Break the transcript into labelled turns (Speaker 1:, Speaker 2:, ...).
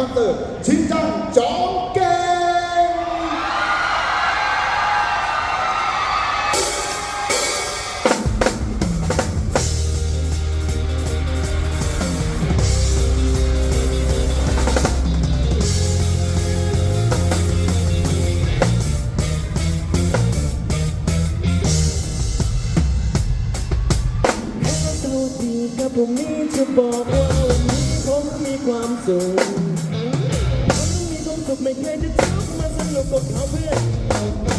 Speaker 1: คอนเสิร์ตชินจังจอมเก่ง
Speaker 2: สวัสดีครับผมนี้จะบอกว่าวันนี้ผมมีความสุข ไม่เคยจะทุกข์มาสนุกกับเขาเพื่อน